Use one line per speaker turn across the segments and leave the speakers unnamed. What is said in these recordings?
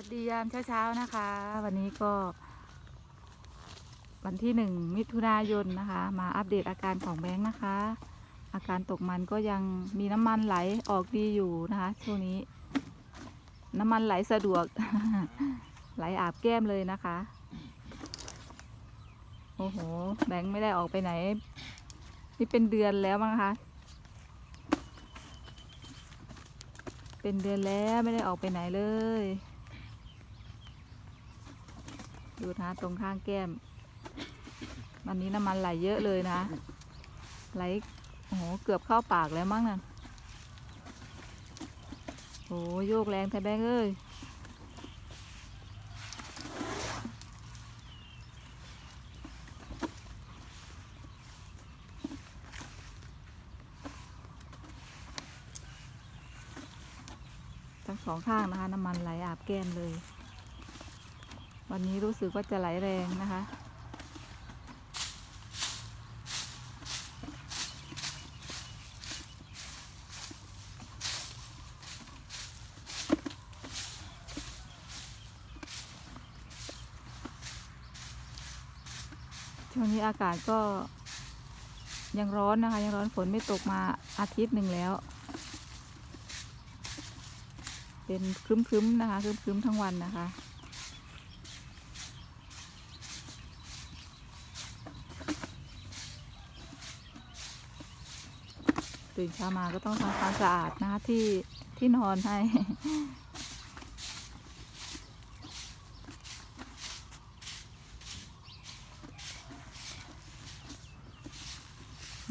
วัสดียามเช้าๆนะคะ วันนี้ก็ วันที่หนึ่งมิถุนายนนะคะ มาอัปเดตอาการของแบงค์นะคะ อาการตกมันก็ยังมีน้ำมันไหลออกดีอยู่นะคะช่วงนี้ น้ำมันไหลสะดวก ไหลอาบแก้มเลยนะคะ โอ้โห แบงค์ไม่ได้ออกไปไหน นี่เป็นเดือนแล้วมั้งคะเป็นเดือนแล้วไม่ได้ออกไปไหนเลย ดูนะตรงข้างแก้ม วันนี้น้ำมันไหลเยอะเลยนะ ไหลโอ้โหเกือบเข้าปากแล้วมั้งนั่นโอ้โยกแรงแทบแบงเอ้ยทั้งสองข้างนะคะ น้ำมันไหลอาบแก้มเลย วันนี้รู้สึกว่าจะไหลแรงนะคะ ช่วงนี้อากาศก็ยังร้อนนะคะ ยังร้อนฝนไม่ตกมาอาทิตย์หนึ่งแล้ว เป็นครึ้มๆนะคะครึ้มๆทั้งวันนะคะ ตื่นเช้ามาก็ต้องทำความสะอาดนะที่ที่นอนให้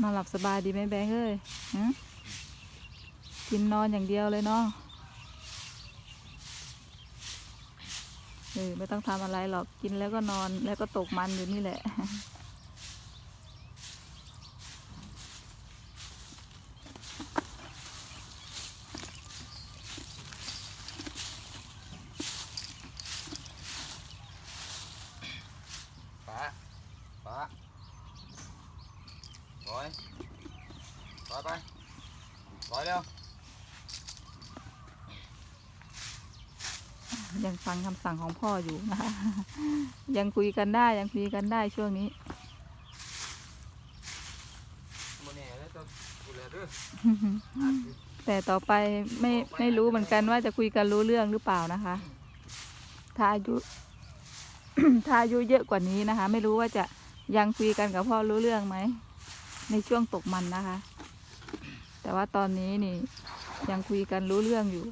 นอนหลับสบายดีไหมแบงค์เอ้ยกินนอนอย่างเดียวเลยเนาะเออไม่ต้องทำอะไรหรอกกินแล้วก็นอนแล้วก็ตกมันอยู่นี่แหละ
ป้าป้า ร้อยร้อยไปร้อยเร็ว
ยังฟังคำสั่งของพ่ออยู่นะคะ ยังคุยกันได้ยังคุยกันได้ช่วงนี้
โมเน่แล้วต้องดูแลด้วย
แต่ต่อไปไม่ไม่รู้เหมือนกันว่าจะคุยกันรู้เรื่องหรือเปล่านะคะ ถ้าอายุถ้าอายุเยอะกว่านี้นะคะ ไม่รู้ว่าจะยังคุยกันกับพ่อรู้เรื่องไหม ในช่วงตกมันนะคะ แต่ว่าตอนนี้นี่ยังคุยกันรู้เรื่องอยู่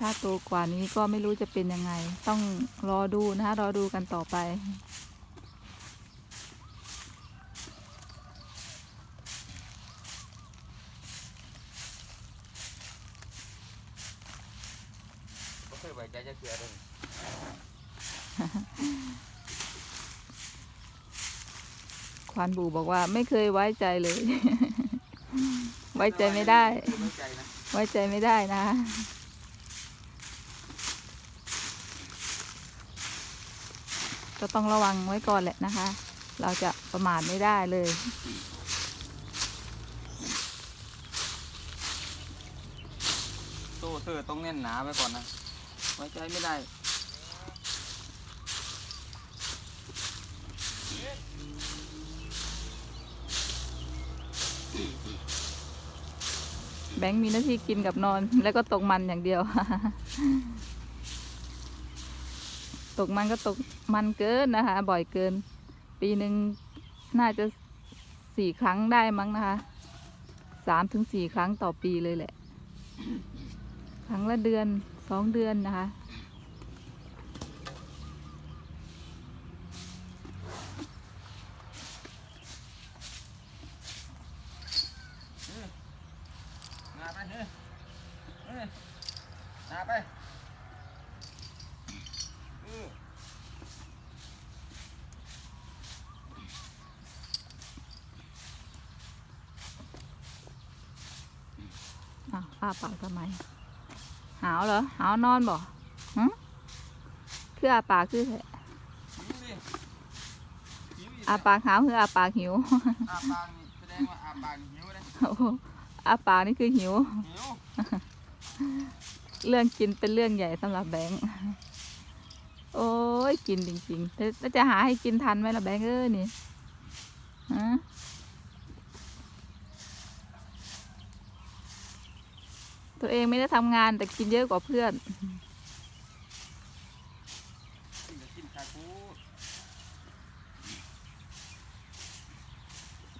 ถ้าโตกว่านี้ก็ไม่รู้จะเป็นยังไง ต้องรอดูนะคะ รอดูกันต่อไป
ก็เคยไว้ใจจะเสียเลย
ควานบูบอกว่า ไม่เคยไว้ใจเลย ไว้ใจไม่ได้
ไว้ใจ
ไม่ได้นะก็ต้องระวังไว้ก่อนแหละนะคะ เราจะประมาทไม่ได้เลย
ตู้เธอต้องแน่นหนาไว้ก่อนนะ ไว้ใจไม่ได้
แบงค์มีหน้าที่กินกับนอน แล้วก็ตกมันอย่างเดียว ตกมันก็ตกมันเกินนะคะ บ่อยเกิน ปีหนึ่งน่าจะสี่ครั้งได้มั้งนะคะสามถึงสี่ครั้งต่อปีเลยแหละ ครั้งละเดือนสองเดือนนะคะ
หนาไปเฮ้ยเฮ้ยหนาไปเออ
อ้าวอ้าปากทำไม หาวเหรอ หาวนอนบ่หึคืออาปากคือแท้
หิวดิหิวอีก
อาปากหาวคืออาปากหิว
อาปากนี่แสดงว่าอาปากนี่หิวเลย
โอ้โหอาปากนี่คือหิว
หิว
เรื่องกินเป็นเรื่องใหญ่สำหรับแบงค์ โอ้ยกินจริงๆแล้วแล้วจะหาให้กินทันไหมล่ะแบงค์เอ้ยนี่ฮะ ตัวเองไม่ได้ทำงานแต่กินเยอะกว่าเพื่อน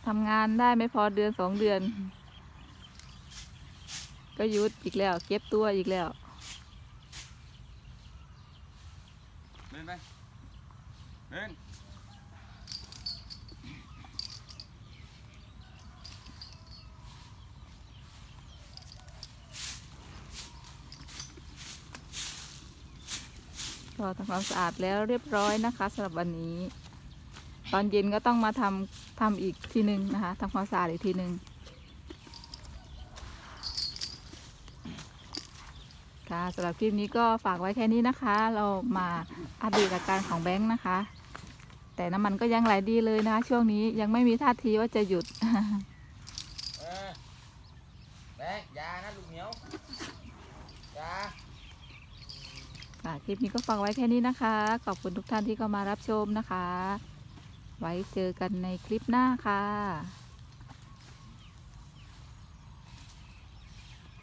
ทำงานได้ไม่พอเดือนสองเดือน ก็ยุดอีกแล้ว เก็บตัวอีกแล้ว
เดินไปเดิน
ก็ทำความสะอาดแล้วเรียบร้อยนะคะสำหรับวันนี้ ตอนเย็นก็ต้องมาทำทำอีกทีหนึ่งนะคะทำความสะอาดอีกทีหนึ่งค่ะสำหรับคลิปนี้ก็ฝากไว้แค่นี้นะคะ เรามาอัปเดตอาการของแบงค์นะคะ แต่น้ำมันก็ยังไหลดีเลยนะคะ ช่วงนี้ยังไม่มีท่าทีว่าจะหยุด
แบงค์ยานะลูกเหนียวอยา
คลิปนี้ก็ฟังไว้แค่นี้นะคะ ขอบคุณทุกท่านที่เข้ามารับชมนะคะ ไว้เจอกันในคลิปหน้าค่ะ